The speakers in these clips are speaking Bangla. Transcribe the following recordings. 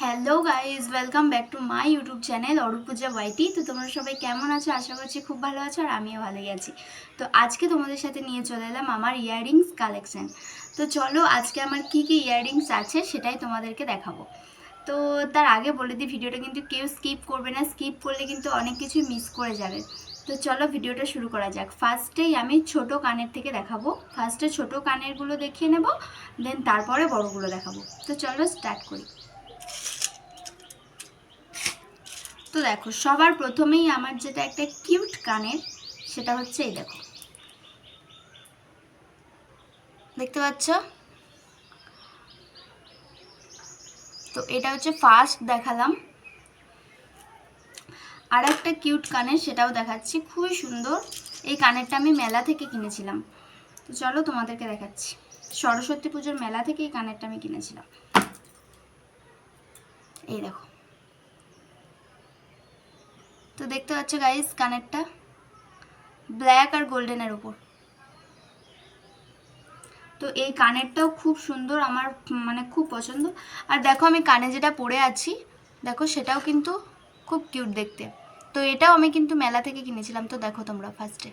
Hello guys welcome back to my YouTube channel Arupuja YT তো তোমরা সবাই কেমন আছো? আশা করছি খুব ভালো আছো আর আমিও ভালোই আছি। তো আজকে তোমাদের সাথে নিয়ে চলে এলাম আমার ইয়াররিংস কালেকশান। তো চলো, আজকে আমার কি কি ইয়াররিংস আছে সেটাই তোমাদেরকে দেখাবো। তো তার আগে বলে দিই, ভিডিওটা কিন্তু কেউ স্কিপ করবে না। স্কিপ করলে কিন্তু অনেক কিছু মিস করে যাবে। তো চলো, ভিডিওটা শুরু করা যাক। ফার্স্টেই আমি ছোট কানের থেকে দেখাবো। ফার্স্টে ছোট কানেরগুলো দেখিয়ে নেব দেন তারপরে বড়গুলো দেখাবো। তো চলো স্টার্ট করি। তো দেখো, সবার প্রথমেই আমার যেটা একটা কিউট কানের, সেটা হচ্ছে এই দেখো। দেখতে পাচ্ছ? তো এটা হচ্ছে ফার্স্ট দেখালাম। আর একটা কিউট কানের, সেটাও দেখাচ্ছি। খুবই সুন্দর। এই কানেরটা আমি মেলা থেকে কিনেছিলাম। তো চলো তোমাদেরকে দেখাচ্ছি। সরস্বতী পুজোর মেলা থেকে এই কানেরটা আমি কিনেছিলাম। এই দেখো। তো দেখতে পাচ্ছ গাইস কানেরটা ব্ল্যাক আর গোল্ডেনের উপর। তো এই কানেরটাও খুব সুন্দর, আমার মানে খুব পছন্দ। আর দেখো আমি কানে যেটা পরে আছি, দেখো সেটাও কিন্তু খুব কিউট দেখতে। তো এটাও আমি কিন্তু মেলা থেকে কিনেছিলাম, তো দেখো তোমরা ফার্স্টে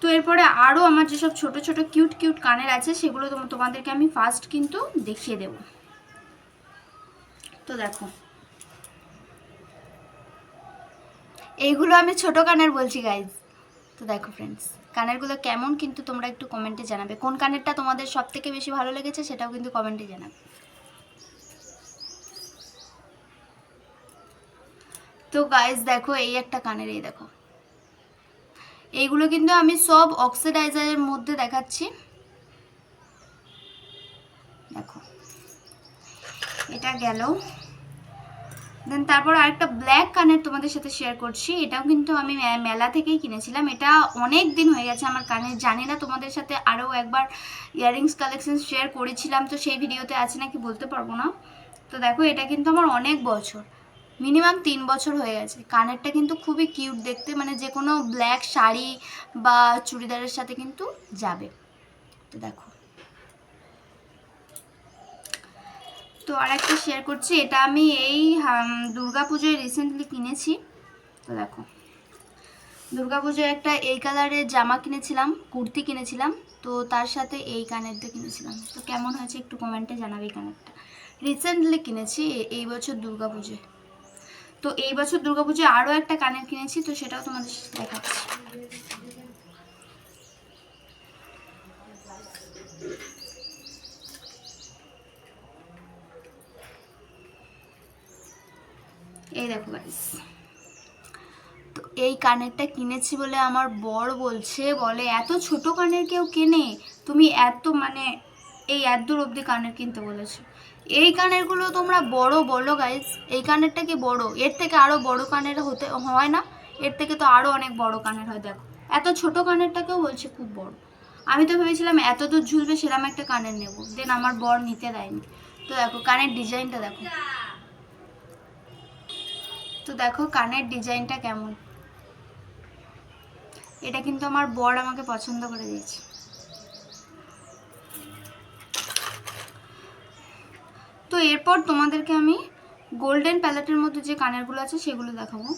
তো এরপরে আরও আমার যেসব ছোট ছোট কিউট কিউট কানের আছে, সেগুলো তোম- তোমাদেরকে আমি ফার্স্ট কিন্তু দেখিয়ে দেব। তো দেখো। এইগুলো আমি ছোট কানের বলছি গাইজ তো দেখো ফ্রেন্ডস কানেরগুলো কেমন কিন্তু তোমরা একটু কমেন্টে জানাবে। কোন কানেরটা তোমাদের সব থেকে বেশি ভালো লেগেছে সেটাও কিন্তু কমেন্টে জানাবে। তো গাইজ দেখো, এই একটা কানের, এই দেখো। এইগুলো কিন্তু আমি সব অক্সিডাইজারের মধ্যে দেখাচ্ছি। দেখো, এটা গেল। দেন তারপর আরেকটা ব্ল্যাক কানের তোমাদের সাথে শেয়ার করছি। এটাও কিন্তু আমি মেলা থেকেই কিনেছিলাম। এটা অনেক দিন হয়ে গেছে আমার কানে জানি না তোমাদের সাথে আরও একবার ইয়াররিংস কালেকশন শেয়ার করেছিলাম, তো সেই ভিডিওতে আছে নাকি বলতে পারব না। তো দেখো, এটা কিন্তু আমার অনেক বছর মিনিমাম তিন বছর হয়ে গেছে। কানেরটা কিন্তু খুবই কিউট দেখতে মানে যে কোনো ব্ল্যাক শাড়ি বা চুড়িদারের সাথে কিন্তু যাবে। তো দেখো তো আর একটা শেয়ার করছি, এটা আমি এই দুর্গা পুজোয় রিসেন্টলি কিনেছি। তো দেখো দুর্গা পুজোয় একটা এই কালারের জামা কিনেছিলাম, কুর্তি কিনেছিলাম, তো তার সাথে এই কানেরটা কিনেছিলাম। তো কেমন হয়েছে একটু কমেন্টে জানাবে এই কানেরটা। রিসেন্টলি কিনেছি এই বছর দুর্গা পুজোয় তো এই বছর দুর্গা পুজোয় আরও একটা কানের কিনেছি, তো সেটাও তোমাদের দেখাচ্ছি। এই দেখো গাইস তো এই কানেরটা কিনেছি বলে আমার বর বলছে, বলে, এত ছোট কানের কেউ কেনে? তুমি এত মানে এই এত দূর অবধি কানের কিনতে বলেছ। এই কানেরগুলো তোমরা বড় বলো গাইস এই কানেরটা কি বড়? এর থেকে আরও বড় কানের হতে, হয় না? এর থেকে তো আরও অনেক বড় কানের হয়, দেখো। এত ছোট কানেরটাকেও বলছে খুব বড়। আমি তো ভেবেছিলাম এত দূর ঝুলবে সেরকম একটা কানের নেব। দেন আমার বর নিতে দেয়নি। তো দেখো, কানের ডিজাইনটা দেখো। তো দেখো কানের ডিজাইনটা কেমন। এটা কিন্তু আমার বর আমাকে পছন্দ করে দিয়েছে। তো এরপর তোমাদেরকে আমি গোল্ডেন প্যালেটের মধ্যে যে কানেরগুলো আছে সেগুলো দেখাবো।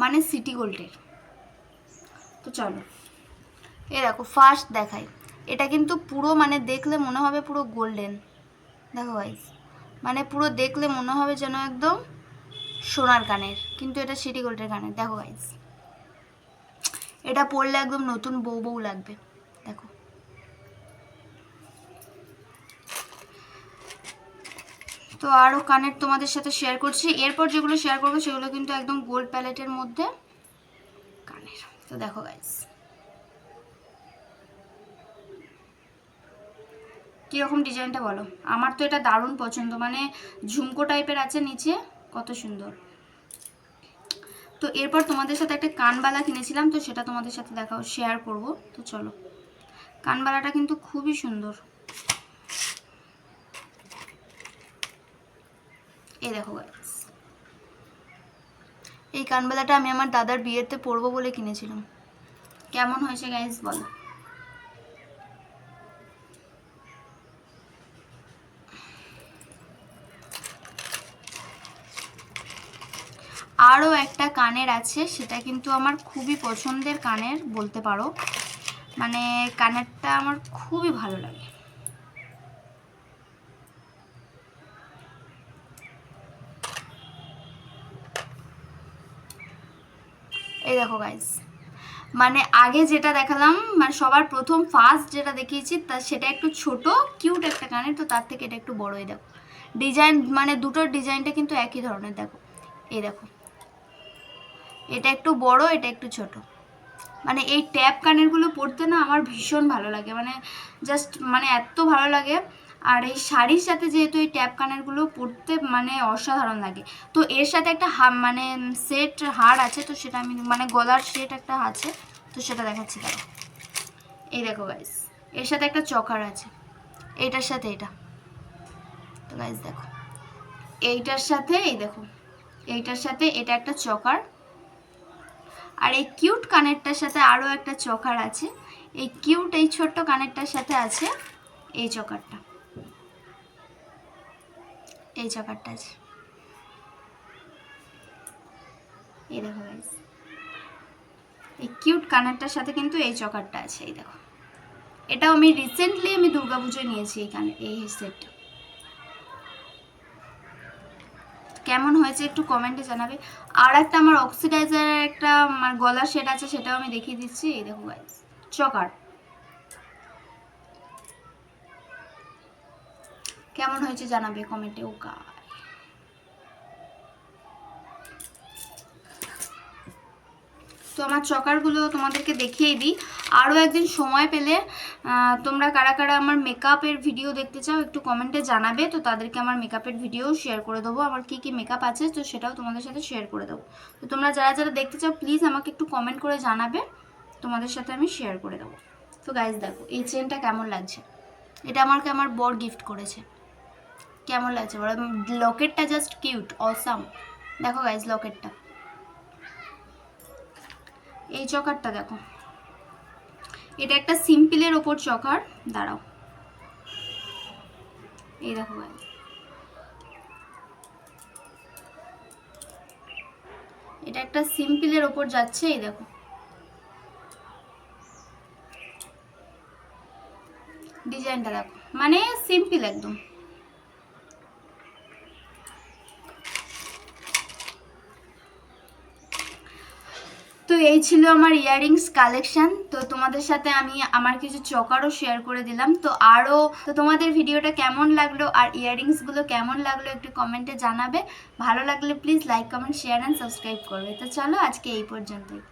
মানে সিটি গোল্ডের। তো চলো, এ দেখো ফার্স্ট দেখাই। এটা কিন্তু পুরো মানে দেখলে মনে হবে পুরো গোল্ডেন। দেখো গাইস মানে পুরো দেখলে মনে হবে যেন একদম সোনার কানের। কিন্তু এটা সিটি গোল্ডের কানের। দেখো গাইস এটা পরলে একদম নতুন বউ বউ লাগবে। দেখো। তো আরও কানের তোমাদের সাথে শেয়ার করছি। এরপর যেগুলো শেয়ার করব, সেগুলো কিন্তু একদম গোল্ড প্যালেটের মধ্যে কানের। তো দেখো গাইস কীরকম ডিজাইনটা বলো? আমার তো এটা দারুণ পছন্দ মানে ঝুমকো টাইপের আছে নিচে, কত সুন্দর। তো এরপর তোমাদের সাথে একটা কানবালা কিনেছিলাম, তো সেটা তোমাদের সাথে দেখাও শেয়ার করব। তো চলো, কানবালাটা কিন্তু খুবই সুন্দর। এই দেখো এই কানবালাটা আমি আমার দাদার বিয়েতে পরবো বলে কিনেছিলাম। কেমন হয়েছে গাইস বলো? আরও একটা কানের আছে, সেটা কিন্তু আমার খুবই পছন্দের কানের, বলতে পারো। মানে কানেরটা আমার খুবই ভালো লাগে। এই দেখো গাইস মানে আগে যেটা দেখালাম মানে সবার প্রথম ফার্স্ট যেটা দেখিয়েছি, তা সেটা একটু ছোট কিউট একটা কানের, তো তার থেকে এটা একটু বড়ই দেখো। ডিজাইন মানে দুটোর ডিজাইনটা কিন্তু একই ধরনের, দেখো। এই দেখো। এটা একটু বড়, এটা একটু ছোট। মানে এই ট্যাপ কানেরগুলো পরতে না আমার ভীষণ ভালো লাগে। মানে জাস্ট মানে এত ভালো লাগে। আর এই শাড়ির সাথে যেহেতু এই ট্যাপ কানেরগুলো পরতে মানে অসাধারণ লাগে। তো এর সাথে একটা হা মানে সেট হার আছে, তো সেটা আমি মানে গলার সেট একটা আছে, তো সেটা দেখাচ্ছি দেখো এই দেখো গাইস এর সাথে একটা চকার আছে। এইটার সাথে এটা। তো গাইস দেখো, এইটার সাথে, এই দেখো, এইটার সাথে এটা একটা চকার। আর এই কিউট কানেরটার সাথে আরও একটা চকার আছে। এই কিউট, এই ছোট্ট কানেরটার সাথে আছে এই চকারটা। এই চকারটা আছে। এই দেখো এই কিউট কানেরটার সাথে কিন্তু এই চকারটা আছে, এই দেখো। এটাও আমি রিসেন্টলি আমি দুর্গাপুজোয় নিয়েছি এই কানে, এই সেটটা কেমন হয়েছে একটু কমেন্টে জানাবে। আর একটা আমার অক্সিডাইজার একটা আমার গলার সেট আছে, সেটাও আমি দেখিয়ে দিচ্ছি। দেখো গাইস চকার। কেমন হয়েছে জানাবে কমেন্টে ও তো আমার চকারগুলো তোমাদেরকে দেখিয়ে দিই। আরও একদিন সময় পেলে তোমরা কারা কারা আমার মেকআপের ভিডিও দেখতে চাও, একটু কমেন্টে জানাবে। তো তাদেরকে আমার মেকআপের ভিডিও শেয়ার করে দেবো। আমার কী কী মেকআপ আছে, তো সেটাও তোমাদের সাথে শেয়ার করে দেবো। তো তোমরা যারা যারা দেখতে চাও প্লিজ আমাকে একটু কমেন্ট করে জানাবে। তোমাদের সাথে আমি শেয়ার করে দেবো। তো গাইজ দেখো, এই চেনটা কেমন লাগছে? এটা আমাকে আমার বর গিফট করেছে। কেমন লাগছে? বলো লকেটটা জাস্ট কিউট অসাম দেখো গাইজ লকেটটা এই চকারটা দেখো। এটা একটা সিম্পলের ওপর চকার, দাঁড়াও। এই দেখো গাইজ এটা একটা সিম্পলের ওপর যাচ্ছে, এই দেখো। ডিজাইনটা দেখো। মানে সিম্পল একদম। এই ছিল আমার ইয়াররিংস কালেকশন তো তোমাদের সাথে আমি আমার কিছু চকারও শেয়ার করে দিলাম। তো আরও, তো তোমাদের ভিডিওটা কেমন লাগল আর ইয়াররিংসগুলো কেমন লাগল একটু কমেন্টে জানাবে। ভালো লাগলে please like comment share and subscribe করবে। তো চলো আজকে এই পর্যন্তই।